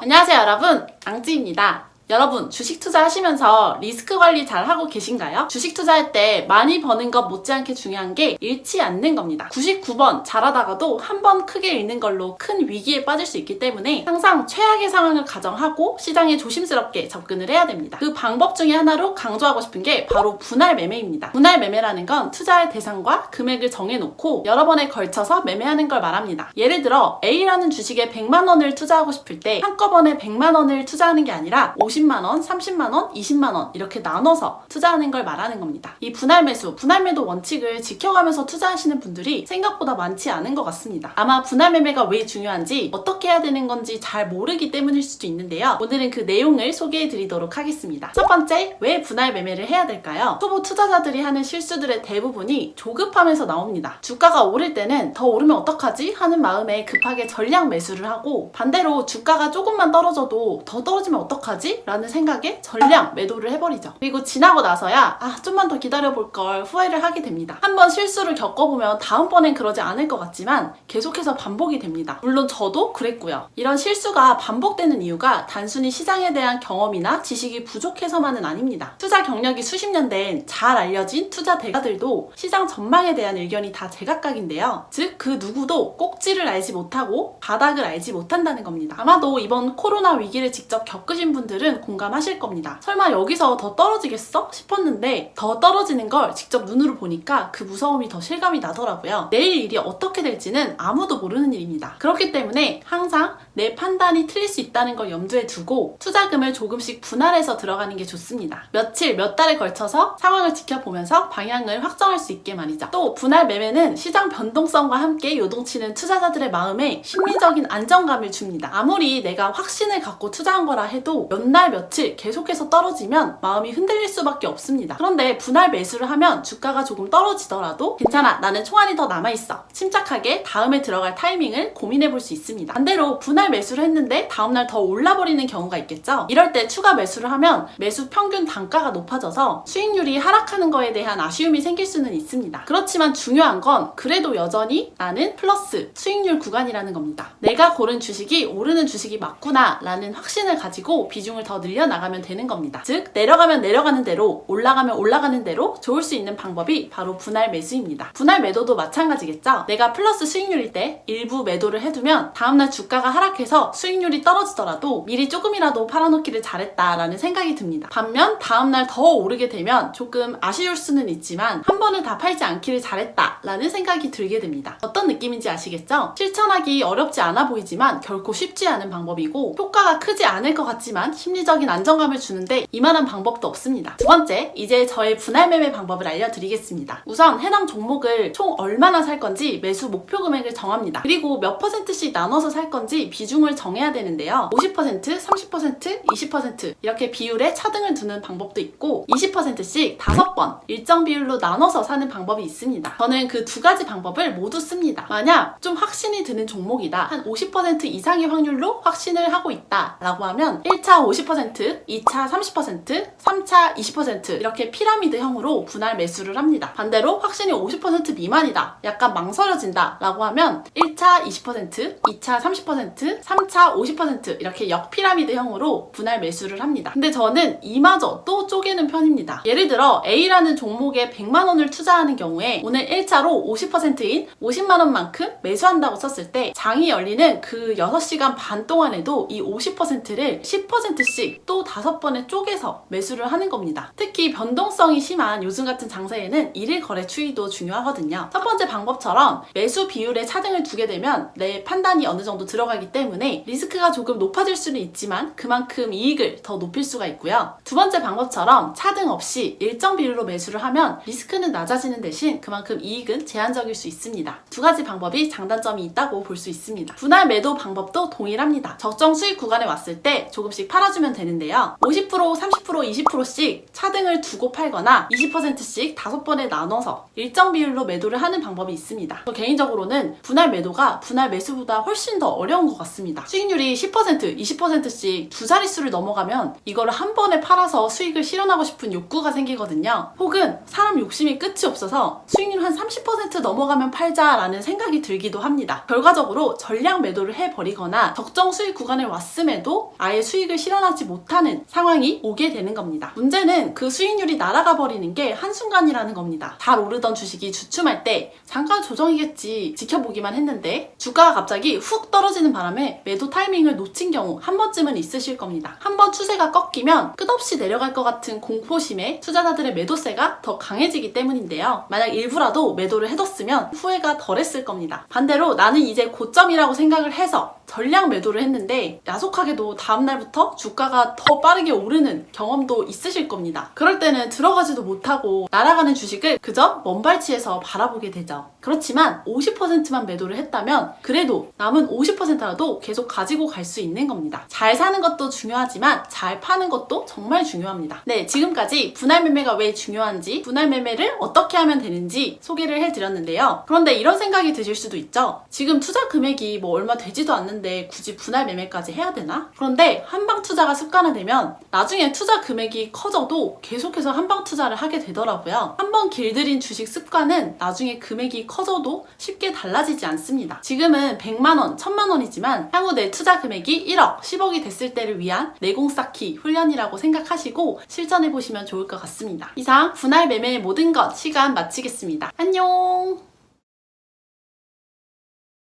안녕하세요 여러분. 앙찌입니다 여러분 주식 투자하시면서 리스크 관리 잘 하고 계신가요? 주식 투자할 때 많이 버는 것 못지않게 중요한 게 잃지 않는 겁니다. 99번 잘하다가도 한 번 크게 잃는 걸로 큰 위기에 빠질 수 있기 때문에 항상 최악의 상황을 가정하고 시장에 조심스럽게 접근을 해야 됩니다. 그 방법 중에 하나로 강조하고 싶은 게 바로 분할 매매입니다. 분할 매매라는 건 투자할 대상과 금액을 정해놓고 여러 번에 걸쳐서 매매하는 걸 말합니다. 예를 들어 A라는 주식에 100만 원을 투자하고 싶을 때 한꺼번에 100만 원을 투자하는 게 아니라 50만 원, 30만 원, 20만 원 이렇게 나눠서 투자하는 걸 말하는 겁니다. 이 분할 매수, 분할 매도 원칙을 지켜가면서 투자하시는 분들이 생각보다 많지 않은 것 같습니다. 아마 분할 매매가 왜 중요한지 어떻게 해야 되는 건지 잘 모르기 때문일 수도 있는데요. 오늘은 그 내용을 소개해 드리도록 하겠습니다. 첫 번째, 왜 분할 매매를 해야 될까요? 초보 투자자들이 하는 실수들의 대부분이 조급하면서 나옵니다. 주가가 오를 때는 더 오르면 어떡하지? 하는 마음에 급하게 전량 매수를 하고 반대로 주가가 조금만 떨어져도 더 떨어지면 어떡하지? 라는 생각에 전량 매도를 해버리죠. 그리고 지나고 나서야 아 좀만 더 기다려볼 걸 후회를 하게 됩니다. 한번 실수를 겪어보면 다음번엔 그러지 않을 것 같지만 계속해서 반복이 됩니다. 물론 저도 그랬고요. 이런 실수가 반복되는 이유가 단순히 시장에 대한 경험이나 지식이 부족해서만은 아닙니다. 투자 경력이 수십 년 된 잘 알려진 투자 대가들도 시장 전망에 대한 의견이 다 제각각인데요. 즉 그 누구도 꼭지를 알지 못하고 바닥을 알지 못한다는 겁니다. 아마도 이번 코로나 위기를 직접 겪으신 분들은 공감하실 겁니다. 설마 여기서 더 떨어지겠어? 싶었는데 더 떨어지는 걸 직접 눈으로 보니까 그 무서움이 더 실감이 나더라고요. 내일 일이 어떻게 될지는 아무도 모르는 일입니다. 그렇기 때문에 항상 내 판단이 틀릴 수 있다는 걸 염두에 두고 투자금을 조금씩 분할해서 들어가는 게 좋습니다. 며칠, 몇 달에 걸쳐서 상황을 지켜보면서 방향을 확정할 수 있게 말이죠. 또 분할 매매는 시장 변동성과 함께 요동치는 투자자들의 마음에 심리적인 안정감을 줍니다. 아무리 내가 확신을 갖고 투자한 거라 해도 몇날 며칠 계속해서 떨어지면 마음이 흔들릴 수밖에 없습니다. 그런데 분할 매수를 하면 주가가 조금 떨어지더라도 괜찮아 나는 총알이 더 남아있어 침착하게 다음에 들어갈 타이밍을 고민해 볼 수 있습니다. 반대로 분할 매수를 했는데 다음날 더 올라버리는 경우가 있겠죠. 이럴 때 추가 매수를 하면 매수 평균 단가가 높아져서 수익률이 하락하는 거에 대한 아쉬움이 생길 수는 있습니다. 그렇지만 중요한 건 그래도 여전히 나는 플러스 수익률 구간이라는 겁니다. 내가 고른 주식이 오르는 주식이 맞구나 라는 확신을 가지고 비중을 더 늘려나가면 되는 겁니다. 즉 내려가면 내려가는 대로 올라가면 올라가는 대로 좋을 수 있는 방법이 바로 분할 매수입니다. 분할 매도도 마찬가지겠죠. 내가 플러스 수익률일 때 일부 매도를 해두면 다음날 주가가 하락해서 수익률이 떨어지더라도 미리 조금이라도 팔아놓기를 잘했다라는 생각이 듭니다. 반면 다음날 더 오르게 되면 조금 아쉬울 수는 있지만 한 번은 다 팔지 않기를 잘했다라는 생각이 들게 됩니다. 어떤 느낌인지 아시겠죠? 실천하기 어렵지 않아 보이지만 결코 쉽지 않은 방법이고 효과가 크지 않을 것 같지만 심리 적인 안정감을 주는데 이만한 방법도 없습니다. 두 번째, 이제 저의 분할 매매 방법을 알려드리겠습니다. 우선 해당 종목을 총 얼마나 살 건지 매수 목표 금액을 정합니다. 그리고 몇 퍼센트씩 나눠서 살 건지 비중을 정해야 되는데요. 50%, 30%, 20% 이렇게 비율에 차등을 두는 방법도 있고 20%씩 5번 일정 비율로 나눠서 사는 방법이 있습니다. 저는 그 두 가지 방법을 모두 씁니다. 만약 좀 확신이 드는 종목이다. 한 50% 이상의 확률로 확신을 하고 있다. 라고 하면 1차 50%, 2차 30%, 3차 20% 이렇게 피라미드형으로 분할 매수를 합니다. 반대로 확신이 50% 미만이다. 약간 망설여진다. 라고 하면 1차 20%, 2차 30%, 3차 50% 이렇게 역피라미드형으로 분할 매수를 합니다. 근데 저는 이마저 또 쪼개는 편입니다. 예를 들어 A라는 종목에 100만 원을 투자하는 경우에 오늘 1차로 50%인 50만 원만큼 매수한다고 썼을 때 장이 열리는 그 6시간 반 동안에도 이 50%를 10%씩 또 5번에 쪼개서 매수를 하는 겁니다. 특히 변동성이 심한 요즘 같은 장세에는 일일 거래 추이도 중요하거든요. 첫 번째 방법처럼 매수 비율에 차등을 두게 되면 내 판단이 어느 정도 들어가기 때문에 리스크가 조금 높아질 수는 있지만 그만큼 이익을 더 높일 수가 있고요. 두 번째 방법처럼 차등 없이 일정 비율로 매수를 하면 리스크는 낮아지는 대신 그만큼 이익은 제한적일 수 있습니다. 두 가지 방법이 장단점이 있다고 볼 수 있습니다. 분할 매도 방법도 동일합니다. 적정 수익 구간에 왔을 때 조금씩 팔아주면 맞추면 되는데요. 50%, 30%, 20%씩 차등을 두고 팔거나 20%씩 다섯 번에 나눠서 일정 비율로 매도를 하는 방법이 있습니다. 저 개인적으로는 분할 매도가 분할 매수보다 훨씬 더 어려운 것 같습니다. 수익률이 10%, 20%씩 두 자릿수를 넘어가면 이거를 한 번에 팔아서 수익을 실현하고 싶은 욕구가 생기거든요. 혹은 사람 욕심이 끝이 없어서 수익률 한 30% 넘어가면 팔자라는 생각이 들기도 합니다. 결과적으로 전량 매도를 해버리거나 적정 수익 구간에 왔음에도 아예 수익을 실현하지 못하는 상황이 오게 되는 겁니다. 문제는 그 수익률이 날아가 버리는 게 한순간이라는 겁니다. 잘 오르던 주식이 주춤할 때 잠깐 조정이겠지 지켜보기만 했는데 주가가 갑자기 훅 떨어지는 바람에 매도 타이밍을 놓친 경우 한 번쯤은 있으실 겁니다. 한 번 추세가 꺾이면 끝없이 내려갈 것 같은 공포심에 투자자들의 매도세가 더 강해지기 때문인데요. 만약 일부라도 매도를 해뒀으면 후회가 덜했을 겁니다. 반대로 나는 이제 고점이라고 생각을 해서 전량 매도를 했는데 야속하게도 다음날부터 주가가 더 빠르게 오르는 경험도 있으실 겁니다. 그럴 때는 들어가지도 못하고 날아가는 주식을 그저 먼발치에서 바라보게 되죠. 그렇지만 50%만 매도를 했다면 그래도 남은 50%라도 계속 가지고 갈 수 있는 겁니다. 잘 사는 것도 중요하지만 잘 파는 것도 정말 중요합니다. 네, 지금까지 분할 매매가 왜 중요한지, 분할 매매를 어떻게 하면 되는지 소개를 해드렸는데요. 그런데 이런 생각이 드실 수도 있죠. 지금 투자 금액이 뭐 얼마 되지도 않는데 굳이 분할 매매까지 해야 되나? 그런데 한방 투자가 습관화되면 나중에 투자 금액이 커져도 계속해서 한방 투자를 하게 되더라고요. 한번 길들인 주식 습관은 나중에 금액이 커져도 쉽게 달라지지 않습니다. 지금은 100만원, 1000만원이지만 향후 내 투자 금액이 1억, 10억이 됐을 때를 위한 내공 쌓기 훈련이라고 생각하시고 실천해 보시면 좋을 것 같습니다. 이상 분할 매매의 모든 것 시간 마치겠습니다. 안녕!